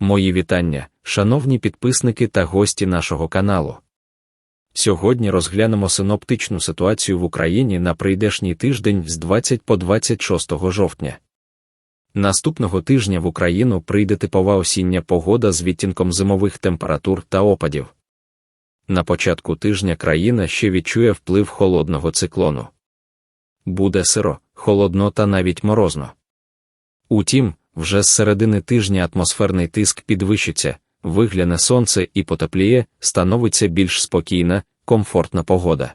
Мої вітання, шановні підписники та гості нашого каналу. Сьогодні розглянемо синоптичну ситуацію в Україні на прийдешній тиждень з 20 по 26 жовтня. Наступного тижня в Україну прийде типова осіння погода з відтінком зимових температур та опадів. На початку тижня країна ще відчує вплив холодного циклону. Буде сиро, холодно та навіть морозно. Утім, вже з середини тижня атмосферний тиск підвищиться, вигляне сонце і потепліє, становиться більш спокійна, комфортна погода.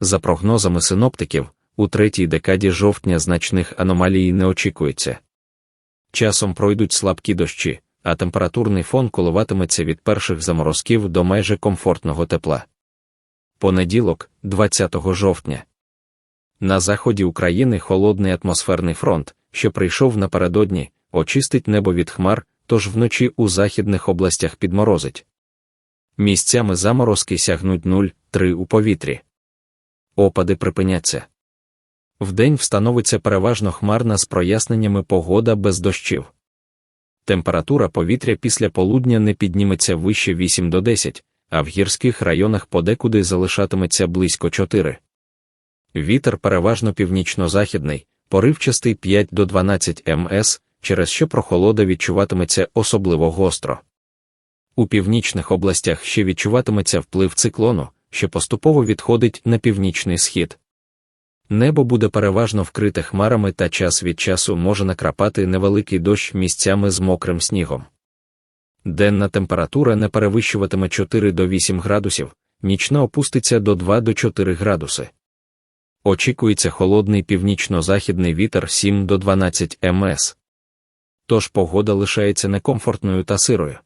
За прогнозами синоптиків, у третій декаді жовтня значних аномалій не очікується. Часом пройдуть слабкі дощі, а температурний фон коливатиметься від перших заморозків до майже комфортного тепла. Понеділок, 20 жовтня. На заході України холодний атмосферний фронт, що прийшов напередодні, очистить небо від хмар, тож вночі у західних областях підморозить. Місцями заморозки сягнуть 0,3 у повітрі. Опади припиняться. Вдень встановиться переважно хмарна з проясненнями погода без дощів. Температура повітря після полудня не підніметься вище 8 до 10, а в гірських районах подекуди залишатиметься близько 4. Вітер переважно північно-західний, поривчастий 5 до 12 МС, через що прохолода відчуватиметься особливо гостро. У північних областях ще відчуватиметься вплив циклону, що поступово відходить на північний схід. Небо буде переважно вкрите хмарами та час від часу може накрапати невеликий дощ місцями з мокрим снігом. Денна температура не перевищуватиме 4 до 8 градусів, нічна опуститься до 2 до 4 градуси. Очікується холодний північно-західний вітер 7 до 12 МС. Тож погода лишається некомфортною та сирою.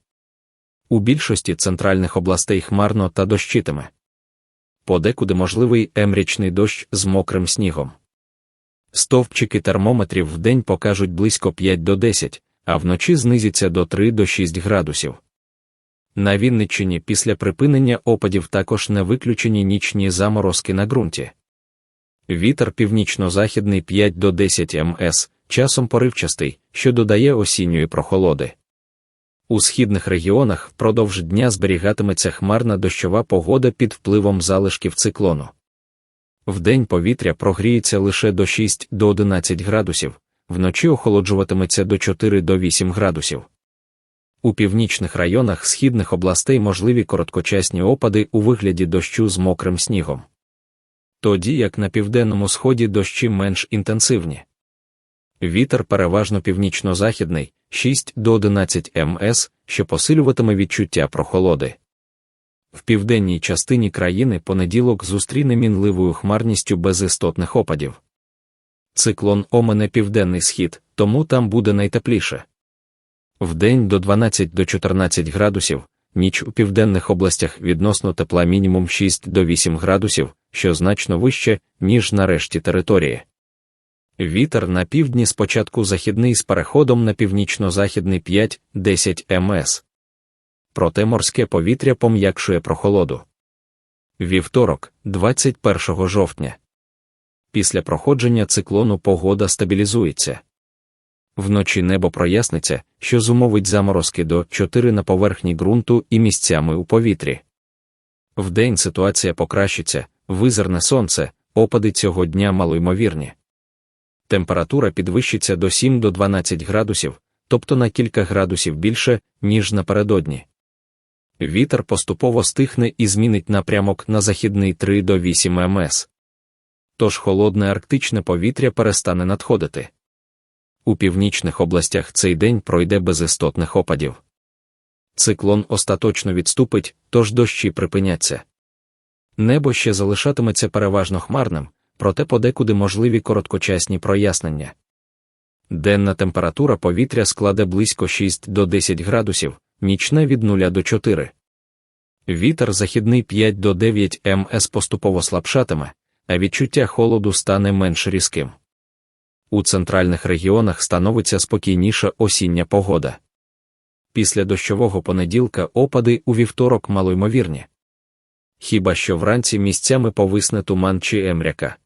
У більшості центральних областей хмарно та дощитиме. Подекуди можливий емрічний дощ з мокрим снігом. Стовпчики термометрів в день покажуть близько 5 до 10, а вночі знизяться до 3 до 6 градусів. На Вінниччині після припинення опадів також не виключені нічні заморозки на ґрунті. Вітер північно-західний 5 до 10 МС, часом поривчастий, що додає осінньої прохолоди. У східних регіонах впродовж дня зберігатиметься хмарна дощова погода під впливом залишків циклону. Вдень повітря прогріється лише до 6 до 11 градусів, вночі охолоджуватиметься до 4 до 8 градусів. У північних районах східних областей можливі короткочасні опади у вигляді дощу з мокрим снігом. Тоді як на південному сході дощі менш інтенсивні. Вітер переважно північно-західний 6 до 11 МС, що посилюватиме відчуття прохолоди. В південній частині країни понеділок зустріне мінливою хмарністю без істотних опадів. Циклон омене південний схід, тому там буде найтепліше. Вдень до 12 до 14 градусів, ніч у південних областях відносно тепла мінімум 6 до 8 градусів, що значно вище, ніж на решті території. Вітер на півдні спочатку західний з переходом на північно-західний 5-10 МС. Проте морське повітря пом'якшує прохолоду. Вівторок, 21 жовтня. Після проходження циклону погода стабілізується. Вночі небо проясниться, що зумовить заморозки до 4 на поверхні ґрунту і місцями у повітрі. Вдень ситуація покращиться, визирне сонце, опади цього дня малоймовірні температура підвищиться до 7 до 12 градусів, тобто на кілька градусів більше, ніж напередодні. Вітер поступово стихне і змінить напрямок на західний 3 до 8 МС. Тож холодне арктичне повітря перестане надходити. У північних областях цей день пройде без істотних опадів. Циклон остаточно відступить, тож дощі припиняться. Небо ще залишатиметься переважно хмарним, проте подекуди можливі короткочасні прояснення. Денна температура повітря складе близько 6 до 10 градусів, нічна від 0 до 4. Вітер західний 5 до 9 МС поступово слабшатиме, а відчуття холоду стане менш різким. У центральних регіонах становиться спокійніша осіння погода. Після дощового понеділка опади у вівторок малоймовірні. Хіба що вранці місцями повисне туман чи емряка.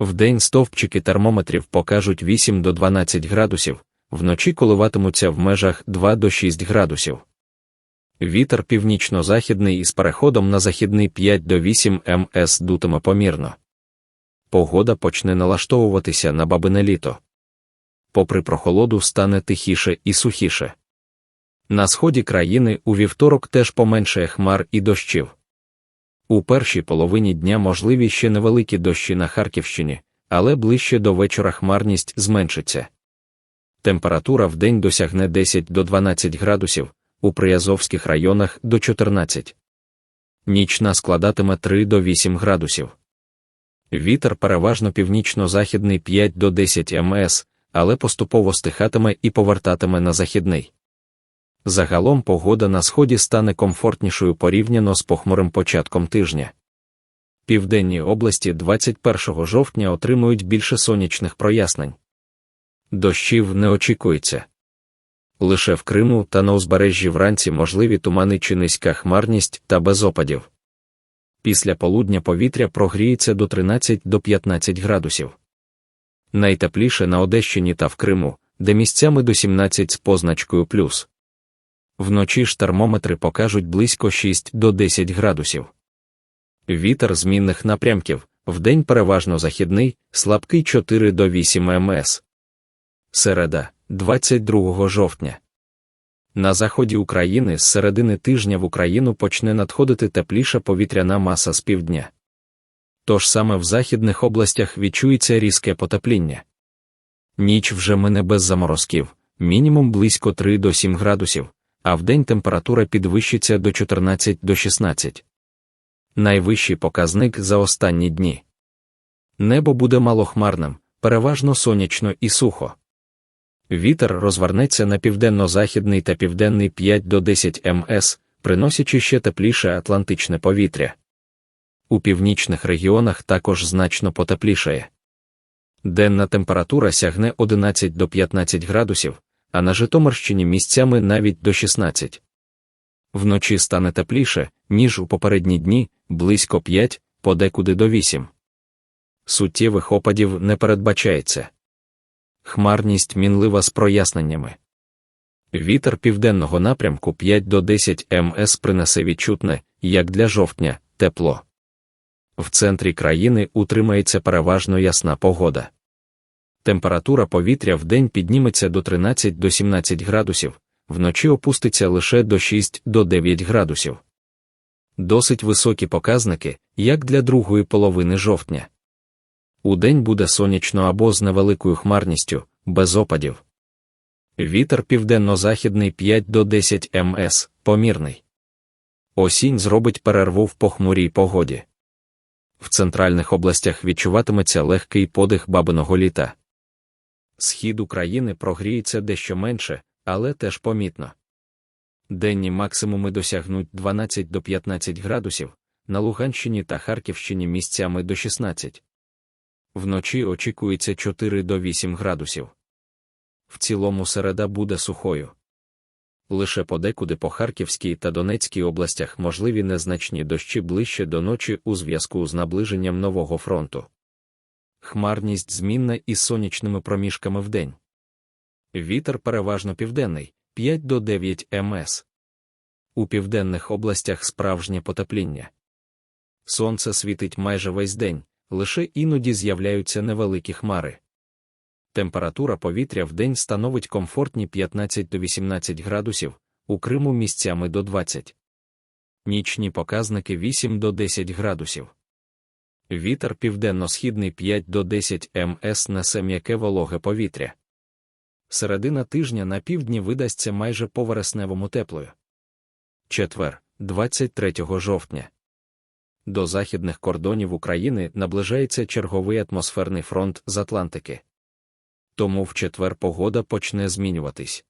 Вдень стовпчики термометрів покажуть 8 до 12 градусів, вночі коливатимуться в межах 2 до 6 градусів. Вітер північно-західний із переходом на західний 5 до 8 МС дутиме помірно. Погода почне налаштовуватися на бабине літо. Попри прохолоду, стане тихіше і сухіше. На сході країни у вівторок теж поменшає хмар і дощів. У першій половині дня можливі ще невеликі дощі на Харківщині, але ближче до вечора хмарність зменшиться. Температура в день досягне 10 до 12 градусів, у приязовських районах до 14. Нічна складатиме 3 до 8 градусів. Вітер переважно північно-західний 5 до 10 МС, але поступово стихатиме і повертатиме на західний. Загалом погода на сході стане комфортнішою порівняно з похмурим початком тижня. Південні області 21 жовтня отримують більше сонячних прояснень. Дощів не очікується. Лише в Криму та на узбережжі вранці можливі тумани чи низька хмарність та без опадів. Після полудня повітря прогріється до 13 до 15 градусів. Найтепліше на Одещині та в Криму, де місцями до 17 з позначкою плюс. Вночі ж термометри покажуть близько 6 до 10 градусів. Вітер змінних напрямків, вдень переважно західний, слабкий 4 до 8 МС. Середа, 22 жовтня. На заході України з середини тижня в Україну почне надходити тепліша повітряна маса з півдня. Тож саме в західних областях відчується різке потепління. Ніч вже мине без заморозків, мінімум близько 3 до 7 градусів, а вдень температура підвищиться до 14 до 16. Найвищий показник за останні дні. Небо буде малохмарним, переважно сонячно і сухо. Вітер розвернеться на південно-західний та південний 5 до 10 МС, приносячи ще тепліше атлантичне повітря. У північних регіонах також значно потеплішає. Денна температура сягне 11 до 15 градусів, а на Житомирщині місцями навіть до 16. Вночі стане тепліше, ніж у попередні дні, близько 5, подекуди до 8. Суттєвих опадів не передбачається. Хмарність мінлива з проясненнями. Вітер південного напрямку 5 до 10 МС принесе відчутне, як для жовтня, тепло. В центрі країни утримається переважно ясна погода. Температура повітря в день підніметься до 13 до 17 градусів, вночі опуститься лише до 6 до 9 градусів. Досить високі показники, як для другої половини жовтня. Удень буде сонячно або з невеликою хмарністю, без опадів. Вітер південно-західний 5 до 10 МС, помірний. Осінь зробить перерву в похмурій погоді. В центральних областях відчуватиметься легкий подих бабиного літа. Схід України прогріється дещо менше, але теж помітно. Денні максимуми досягнуть 12 до 15 градусів, на Луганщині та Харківщині місцями до 16. Вночі очікується 4 до 8 градусів. В цілому середа буде сухою. Лише подекуди по Харківській та Донецькій областях можливі незначні дощі ближче до ночі у зв'язку з наближенням нового фронту. Хмарність змінна із сонячними проміжками в день. Вітер переважно південний 5 до 9 МС. У південних областях справжнє потепління. Сонце світить майже весь день, лише іноді з'являються невеликі хмари. Температура повітря в день становить комфортні 15 до 18 градусів, у Криму місцями до 20. Нічні показники 8 до 10 градусів. Вітер південно-східний 5 до 10 МС несе м'яке вологе повітря. Середина тижня на півдні видасться майже по вересневому теплою. Четвер, 23 жовтня. До західних кордонів України наближається черговий атмосферний фронт з Атлантики. Тому в четвер погода почне змінюватись.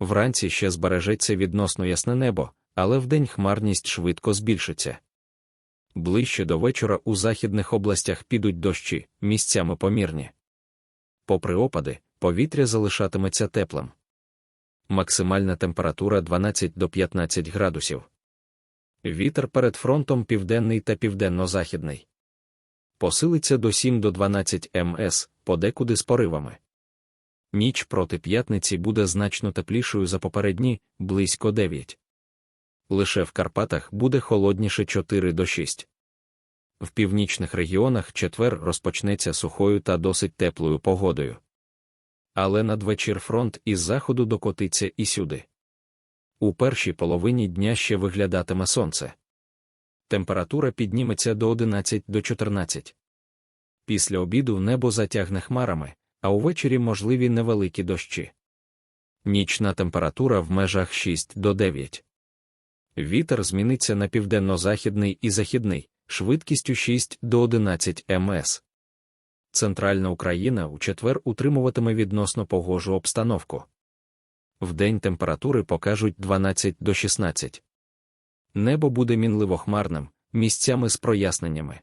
Вранці ще збережеться відносно ясне небо, але вдень хмарність швидко збільшиться. Ближче до вечора у західних областях підуть дощі, місцями помірні. Попри опади, повітря залишатиметься теплим. Максимальна температура 12 до 15 градусів. Вітер перед фронтом південний та південно-західний. Посилиться до 7 до 12 МС, подекуди з поривами. Ніч проти п'ятниці буде значно теплішою за попередні, близько 9. Лише в Карпатах буде холодніше 4 до 6. В північних регіонах четвер розпочнеться сухою та досить теплою погодою. Але надвечір фронт із заходу докотиться і сюди. У першій половині дня ще виглядатиме сонце. Температура підніметься до 11 до 14. Після обіду небо затягне хмарами, а увечері можливі невеликі дощі. Нічна температура в межах 6 до 9. Вітер зміниться на південно-західний і західний, швидкістю 6 до 11 МС. Центральна Україна у четвер утримуватиме відносно погожу обстановку. Вдень температури покажуть 12 до 16. Небо буде мінливо хмарним, місцями з проясненнями.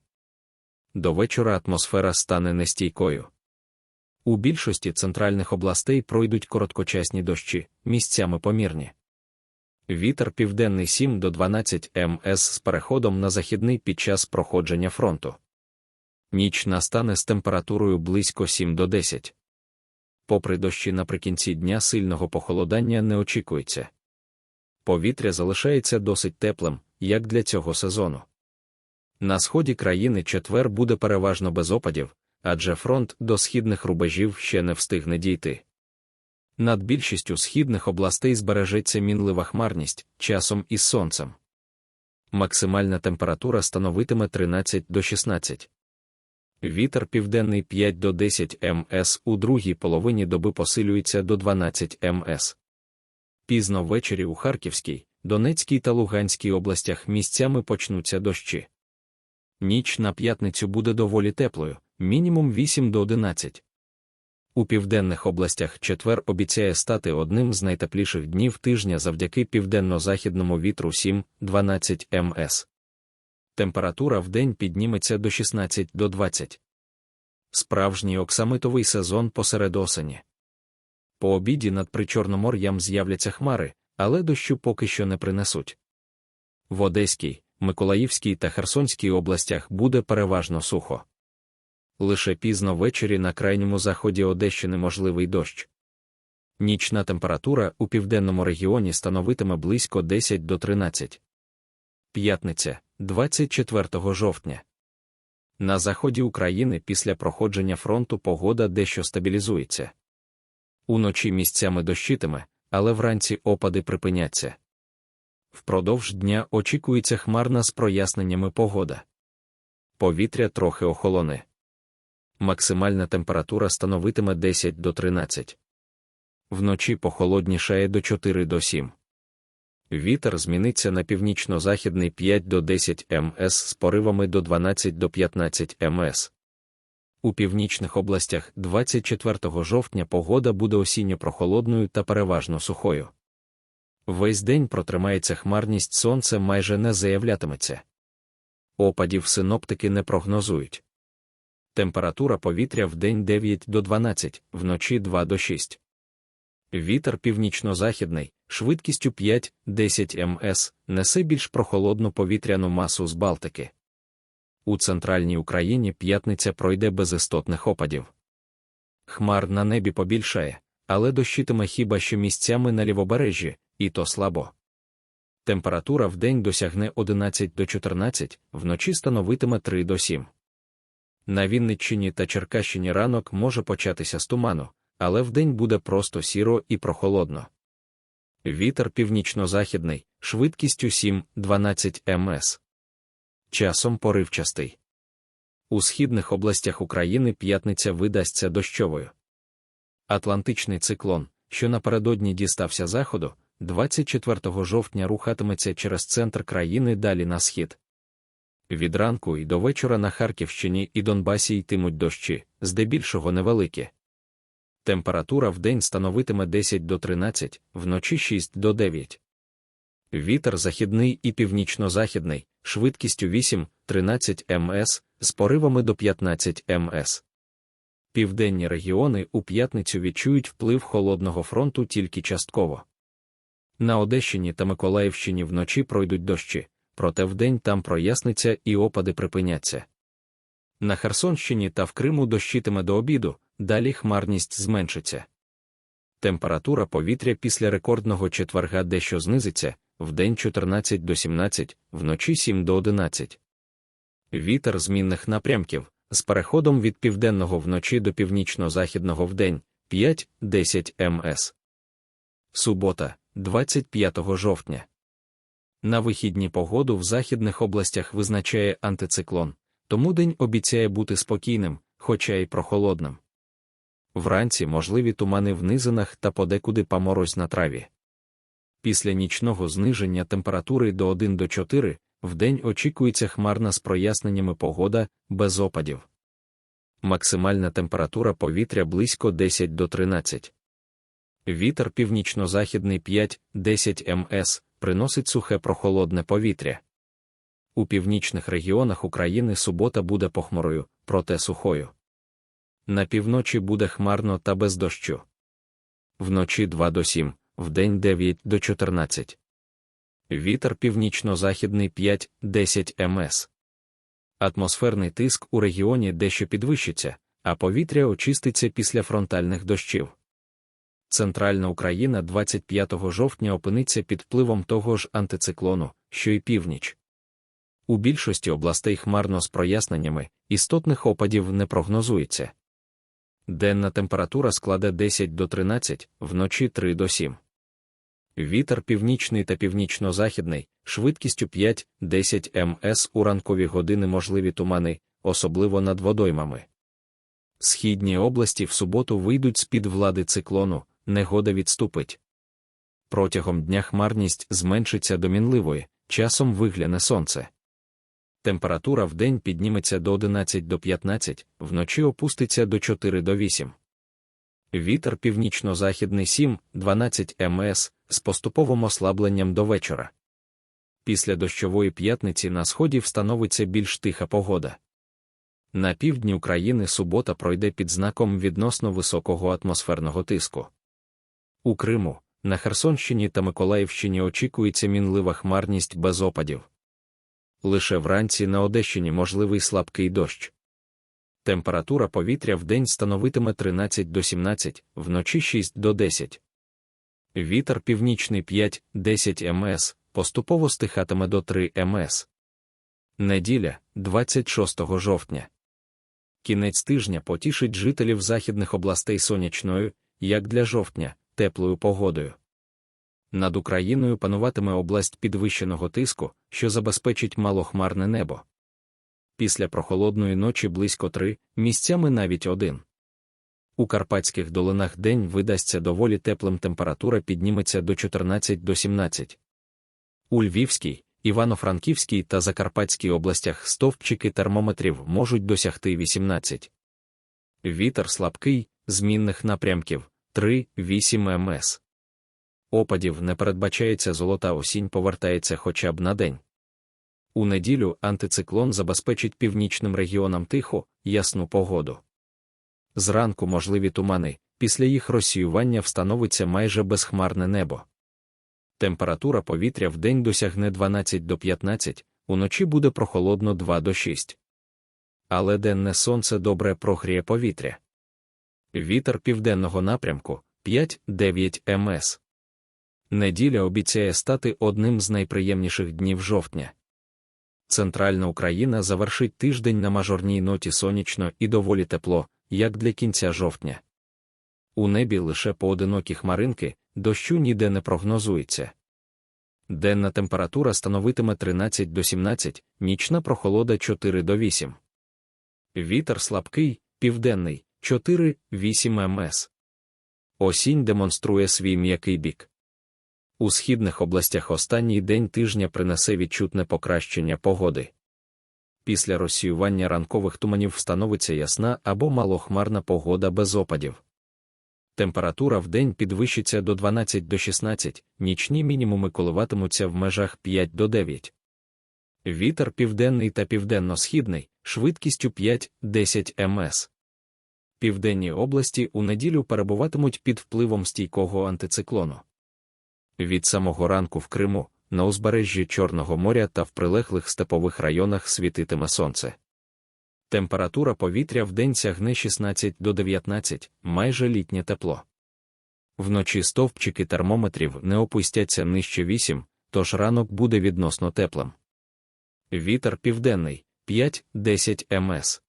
До вечора атмосфера стане нестійкою. У більшості центральних областей пройдуть короткочасні дощі, місцями помірні. Вітер південний 7 до 12 МС з переходом на західний під час проходження фронту. Ніч настане з температурою близько 7 до 10. Попри дощі наприкінці дня сильного похолодання не очікується. Повітря залишається досить теплим, як для цього сезону. На сході країни четвер буде переважно без опадів, адже фронт до східних рубежів ще не встигне дійти. Над більшістю східних областей збережеться мінлива хмарність часом із сонцем. Максимальна температура становитиме 13 до 16. Вітер південний 5 до 10 МС у другій половині доби посилюється до 12 МС. Пізно ввечері у Харківській, Донецькій та Луганській областях місцями почнуться дощі. Ніч на п'ятницю буде доволі теплою, мінімум 8 до 11. У південних областях четвер обіцяє стати одним з найтепліших днів тижня завдяки південно-західному вітру 7-12 МС. Температура в день підніметься до 16 до 20. Справжній оксамитовий сезон посеред осені. По обіді над Причорномор'ям з'являться хмари, але дощу поки що не принесуть. В Одеській, Миколаївській та Херсонській областях буде переважно сухо. Лише пізно ввечері на крайньому заході Одещини можливий дощ. Нічна температура у південному регіоні становитиме близько 10 до 13. П'ятниця, 24 жовтня. На заході України після проходження фронту погода дещо стабілізується. Уночі місцями дощитиме, але вранці опади припиняться. Впродовж дня очікується хмарна з проясненнями погода. Повітря трохи охолоне. Максимальна температура становитиме 10 до 13. Вночі похолоднішає до 4 до 7. Вітер зміниться на північно-західний 5 до 10 МС з поривами до 12 до 15 МС. У північних областях 24 жовтня погода буде осінньо прохолодною та переважно сухою. Весь день протримається хмарність сонце майже не заявлятиметься. Опадів синоптики не прогнозують. Температура повітря в день 9 до 12, вночі 2 до 6. Вітер північно-західний, швидкістю 5-10 МС, несе більш прохолодну повітряну масу з Балтики. У центральній Україні п'ятниця пройде без істотних опадів. Хмар на небі побільшає, але дощитиме хіба що місцями на лівобережжі, і то слабо. Температура в день досягне 11 до 14, вночі становитиме 3 до 7. На Вінниччині та Черкащині ранок може початися з туману, але вдень буде просто сіро і прохолодно. Вітер північно-західний, швидкістю 7-12 МС. Часом поривчастий. У східних областях України п'ятниця видасться дощовою. Атлантичний циклон, що напередодні дістався заходу, 24 жовтня рухатиметься через центр країни далі на схід. Від ранку і до вечора на Харківщині і Донбасі йтимуть дощі, здебільшого невеликі. Температура в день становитиме 10 до 13, вночі 6 до 9. Вітер західний і північно-західний, швидкістю 8-13 МС, з поривами до 15 МС. Південні регіони у п'ятницю відчують вплив холодного фронту тільки частково. На Одещині та Миколаївщині вночі пройдуть дощі, проте вдень там проясниться і опади припиняться. На Херсонщині та в Криму дощитиме до обіду, далі хмарність зменшиться. Температура повітря після рекордного четверга дещо знизиться, вдень 14 до 17, вночі 7 до 11. Вітер змінних напрямків з переходом від південного вночі до північно-західного вдень 5-10 МС. Субота, 25 жовтня. На вихідні погоду в західних областях визначає антициклон, тому день обіцяє бути спокійним, хоча й прохолодним. Вранці можливі тумани в низинах та подекуди поморозь на траві. Після нічного зниження температури до 1 до 4 вдень очікується хмарна з проясненнями погода без опадів. Максимальна температура повітря близько 10 до 13. Вітер північно-західний 5-10 МС приносить сухе прохолодне повітря. У північних регіонах України субота буде похмурою, проте сухою. На півночі буде хмарно та без дощу. Вночі 2 до 7, вдень 9 до 14. Вітер північно-західний 5-10 МС. Атмосферний тиск у регіоні дещо підвищиться, а повітря очиститься після фронтальних дощів. Центральна Україна 25 жовтня опиниться під впливом того ж антициклону, що й північ. У більшості областей хмарно з проясненнями, істотних опадів не прогнозується. Денна температура складе 10 до 13, вночі 3 до 7. Вітер північний та північно-західний, швидкістю 5-10 МС у ранкові години можливі тумани, особливо над водоймами. Східні області в суботу вийдуть з під влади циклону, негода відступить. Протягом дня хмарність зменшиться до мінливої, часом вигляне сонце. Температура в день підніметься до 11 до 15, вночі опуститься до 4 до 8. Вітер північно-західний 7-12 МС з поступовим ослабленням до вечора. Після дощової п'ятниці на сході встановиться більш тиха погода. На півдні України субота пройде під знаком відносно високого атмосферного тиску. У Криму, на Херсонщині та Миколаївщині очікується мінлива хмарність без опадів. Лише вранці на Одещині можливий слабкий дощ. Температура повітря в день становитиме 13 до 17, вночі 6 до 10. Вітер північний 5-10 МС, поступово стихатиме до 3 МС. Неділя, 26 жовтня. Кінець тижня потішить жителів західних областей сонячною, як для жовтня, теплою погодою. Над Україною пануватиме область підвищеного тиску, що забезпечить малохмарне небо. Після прохолодної ночі близько три, місцями навіть один. У карпатських долинах день видасться доволі теплим температура підніметься до 14 до 17. У Львівській, Івано-Франківській та Закарпатській областях стовпчики термометрів можуть досягти 18. Вітер слабкий, змінних напрямків 3-8 МС. Опадів не передбачається золота осінь повертається хоча б на день. У неділю антициклон забезпечить північним регіонам тиху, ясну погоду. Зранку можливі тумани, після їх розсіювання встановиться майже безхмарне небо. Температура повітря в день досягне 12 до 15, уночі буде прохолодно 2 до 6. Але денне сонце добре прогріє повітря. Вітер південного напрямку 5-9 МС. Неділя обіцяє стати одним з найприємніших днів жовтня. Центральна Україна завершить тиждень на мажорній ноті сонячно і доволі тепло, як для кінця жовтня. У небі лише поодинокі хмаринки, дощу ніде не прогнозується. Денна температура становитиме 13 до 17, нічна прохолода 4 до 8. Вітер слабкий, південний 4-8 МС. Осінь демонструє свій м'який бік. У східних областях останній день тижня принесе відчутне покращення погоди. Після розсіювання ранкових туманів встановиться ясна або малохмарна погода без опадів. Температура в день підвищиться до 12 до 16, нічні мінімуми коливатимуться в межах 5 до 9. Вітер південний та південно-східний, швидкістю 5-10 МС. Південні області у неділю перебуватимуть під впливом стійкого антициклону. Від самого ранку в Криму, на узбережжі Чорного моря та в прилеглих степових районах світитиме сонце. Температура повітря в день сягне 16 до 19, майже літнє тепло. Вночі стовпчики термометрів не опустяться нижче 8, тож ранок буде відносно теплим. Вітер південний 5-10 МС.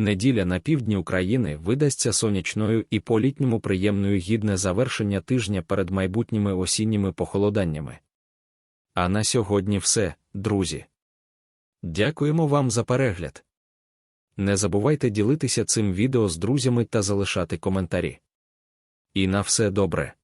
Неділя на півдні України видасться сонячною і по літньому приємною гідне завершення тижня перед майбутніми осінніми похолоданнями. А на сьогодні все, друзі. Дякуємо вам за перегляд. Не забувайте ділитися цим відео з друзями та залишати коментарі. І на все добре.